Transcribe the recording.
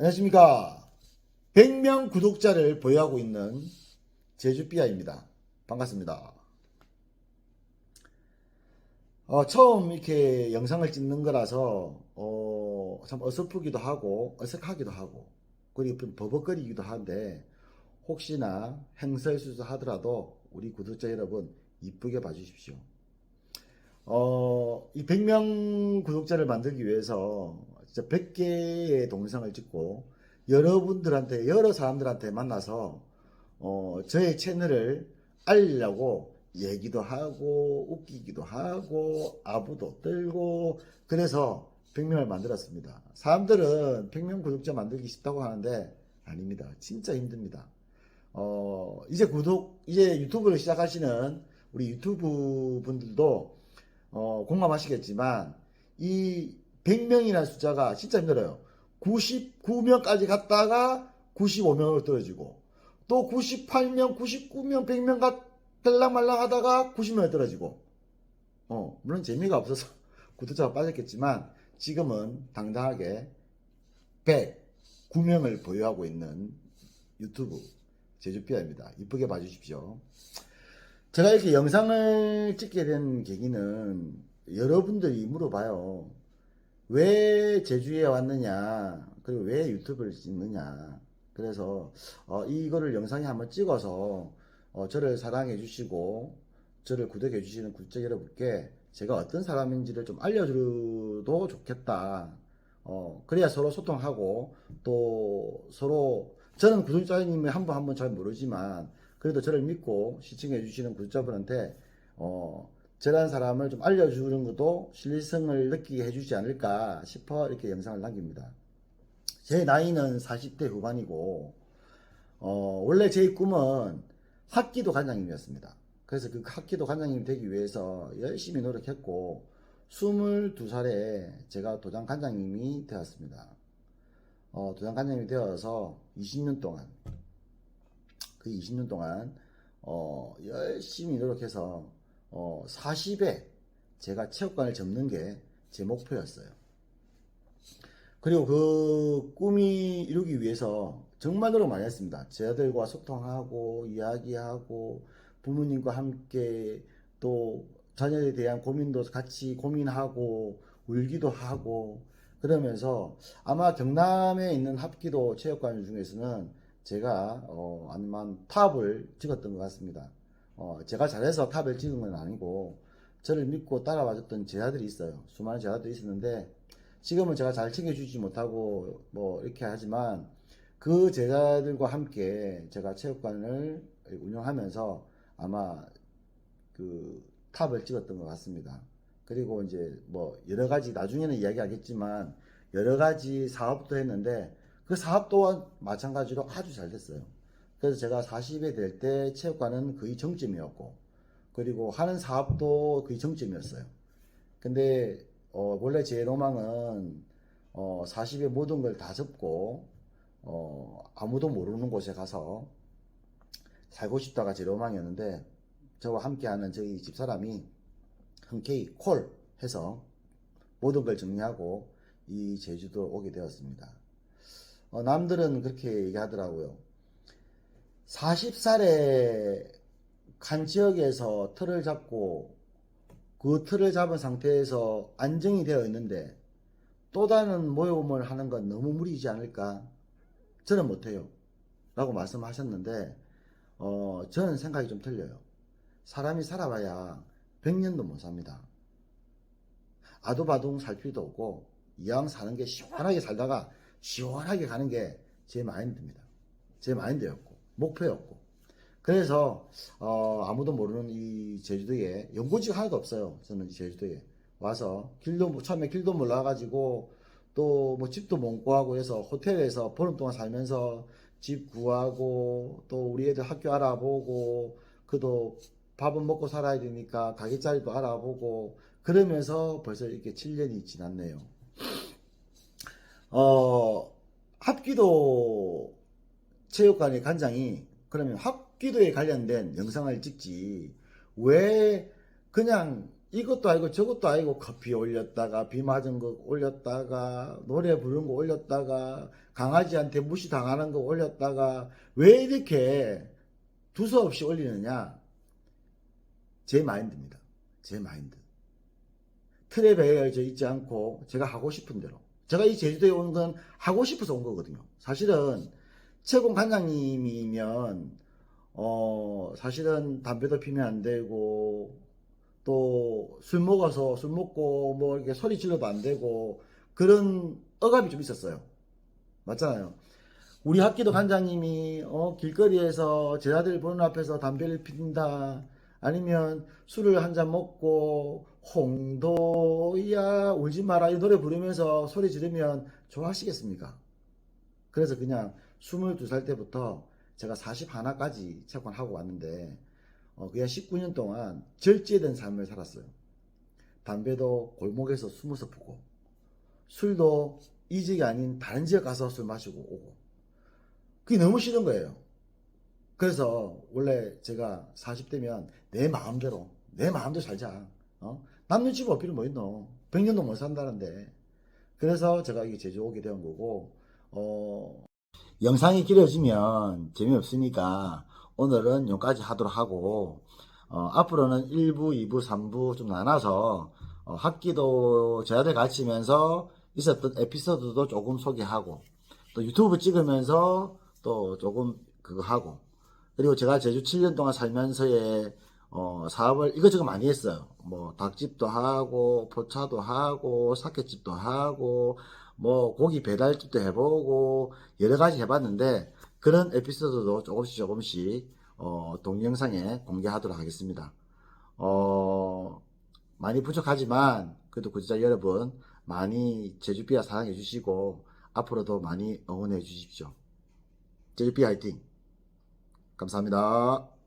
안녕하십니까. 100명 구독자를 보유하고 있는 제주비아입니다. 반갑습니다. 어, 처음 이렇게 영상을 찍는 거라서, 어, 참 어설프기도 하고, 어색하기도 하고, 그리고 좀 버벅거리기도 한데, 혹시나 행설수수 하더라도 우리 구독자 여러분 이쁘게 봐주십시오. 어, 이 100명 구독자를 만들기 위해서 진짜 100개의 동영상을 찍고 여러분들한테, 여러 사람들한테 만나서 어, 저의 채널을 알리려고 얘기도 하고 웃기기도 하고 아부도 떨고 그래서 100명을 만들었습니다. 사람들은 100명 구독자 만들기 쉽다고 하는데 아닙니다. 진짜 힘듭니다. 어, 이제 구독, 이제 유튜브를 시작하시는 우리 유튜브 분들도 어, 공감하시겠지만 이 100명이라는 숫자가 진짜 힘들어요. 99명까지 갔다가 95명으로 떨어지고 또 98명, 99명, 100명 가 들랑말랑 하다가 90명에 떨어지고 어, 물론 재미가 없어서 구독자가 빠졌겠지만 지금은 당당하게 109명을 보유하고 있는 유튜브 제주피아입니다. 이쁘게 봐주십시오. 제가 이렇게 영상을 찍게 된 계기는 여러분들이 물어봐요. 왜 제주에 왔느냐, 그리고 왜 유튜브를 찍느냐. 그래서 어, 이거를 영상에 한번 찍어서 어, 저를 사랑해 주시고 저를 구독해 주시는 구독자 여러분께 제가 어떤 사람인지를 좀 알려줘도 좋겠다. 어, 그래야 서로 소통하고 또 서로 저는 구독자님이 한분 한 분 잘 모르지만 그래도 저를 믿고 시청해 주시는 구독자분한테 어, 저라는 사람을 좀 알려주는 것도 신뢰성을 느끼게 해주지 않을까 싶어 이렇게 영상을 남깁니다. 제 나이는 40대 후반이고 어, 원래 제 꿈은 학기도 관장님이었습니다. 그래서 그 학기도 관장님이 되기 위해서 열심히 노력했고 22살에 제가 도장 관장님이 되었습니다. 어, 도장 관장님이 되어서 20년 동안 그 20년 동안 어, 열심히 노력해서 어, 40에 제가 체육관을 접는 게 제 목표였어요. 그리고 그 꿈이 이루기 위해서 정말 노력 많이 했습니다. 제 아들과 소통하고 이야기하고 부모님과 함께 또 자녀에 대한 고민도 같이 고민하고 울기도 하고 그러면서 아마 경남에 있는 합기도 체육관 중에서는 제가 어, 아마 탑을 찍었던 것 같습니다. 어, 제가 잘해서 탑을 찍은 건 아니고 저를 믿고 따라와줬던 제자들이 있어요. 수많은 제자들이 있었는데 지금은 제가 잘 챙겨주지 못하고 뭐 이렇게 하지만 그 제자들과 함께 제가 체육관을 운영하면서 아마 그 탑을 찍었던 것 같습니다. 그리고 이제 뭐 여러 가지 나중에는 이야기하겠지만 여러 가지 사업도 했는데 그 사업 또한 마찬가지로 아주 잘 됐어요. 그래서 제가 40에 될 때 체육관은 거의 정점이었고 그리고 하는 사업도 거의 정점이었어요. 근데 어, 원래 제 로망은 어, 40에 모든 걸 다 접고 어, 아무도 모르는 곳에 가서 살고 싶다가 제 로망이었는데 저와 함께하는 저희 집사람이 흔쾌히 콜 해서 모든 걸 정리하고 이 제주도 오게 되었습니다. 어, 남들은 그렇게 얘기하더라고요. 40살에 한 지역에서 틀을 잡고 그 틀을 잡은 상태에서 안정이 되어 있는데 또 다른 모험을 하는 건 너무 무리지 않을까? 저는 못해요. 라고 말씀하셨는데, 어, 저는 생각이 좀 틀려요. 사람이 살아봐야 100년도 못 삽니다. 아도바둥 살 필요도 없고, 이왕 사는 게 시원하게 살다가 시원하게 가는 게 제 마인드입니다. 제 마인드였고, 목표였고. 그래서, 어, 아무도 모르는 이 제주도에 연고지가 하나도 없어요. 저는 이 제주도에. 와서, 길도, 뭐 처음에 길도 몰라가지고, 또 뭐 집도 못 구하고 해서 호텔에서 보름 동안 살면서 집 구하고, 또 우리 애들 학교 알아보고, 그도 밥은 먹고 살아야 되니까 가게 자리도 알아보고, 그러면서 벌써 이렇게 7년이 지났네요. 어, 합기도 체육관의 관장이 그러면 합기도에 관련된 영상을 찍지. 왜 그냥 이것도 아니고 저것도 아니고 커피 올렸다가 비 맞은 거 올렸다가 노래 부르는 거 올렸다가 강아지한테 무시 당하는 거 올렸다가 왜 이렇게 두서없이 올리느냐? 제 마인드입니다. 제 마인드. 틀에 배어져 있지 않고 제가 하고 싶은 대로. 제가 이 제주도에 온 건 하고 싶어서 온 거거든요. 사실은 최공 관장님이면 어 사실은 담배도 피면 안 되고 또 술 먹어서 술 먹고 뭐 이렇게 소리 질러도 안 되고 그런 억압이 좀 있었어요. 맞잖아요. 우리 학기도 관장님이 어 길거리에서 제자들 보는 앞에서 담배를 피운다 아니면 술을 한 잔 먹고 홍도야 울지 마라 이 노래 부르면서 소리 지르면 좋아하시겠습니까? 그래서 그냥 22살 때부터 제가 41까지 채권하고 왔는데 어, 그냥 19년 동안 절제된 삶을 살았어요. 담배도 골목에서 숨어서 pu고 술도 이 지역이 아닌 다른 지역 가서 술 마시고 오고 그게 너무 싫은 거예요. 그래서 원래 제가 40대면 내 마음대로 내 마음대로 살자. 어? 남 눈치 볼 필요 뭐 있노? 100년도 못 산다는데. 그래서 제가 이게 제주 오게 된 거고 어, 영상이 길어지면 재미없으니까 오늘은 여기까지 하도록 하고 어, 앞으로는 1부, 2부, 3부 좀 나눠서 어, 학기도 제자들 가르치면서 있었던 에피소드도 조금 소개하고 또 유튜브 찍으면서 또 조금 그거 하고 그리고 제가 제주 7년 동안 살면서의 어, 사업을 이것저것 많이 했어요. 뭐 닭집도 하고 포차도 하고 사케집도 하고 뭐 고기 배달집도 해보고 여러 가지 해봤는데 그런 에피소드도 조금씩 조금씩 어, 동영상에 공개하도록 하겠습니다. 어, 많이 부족하지만 그래도 구독자 여러분 많이 제주비아 사랑해 주시고 앞으로도 많이 응원해 주십시오. 제주비 화이팅! 감사합니다.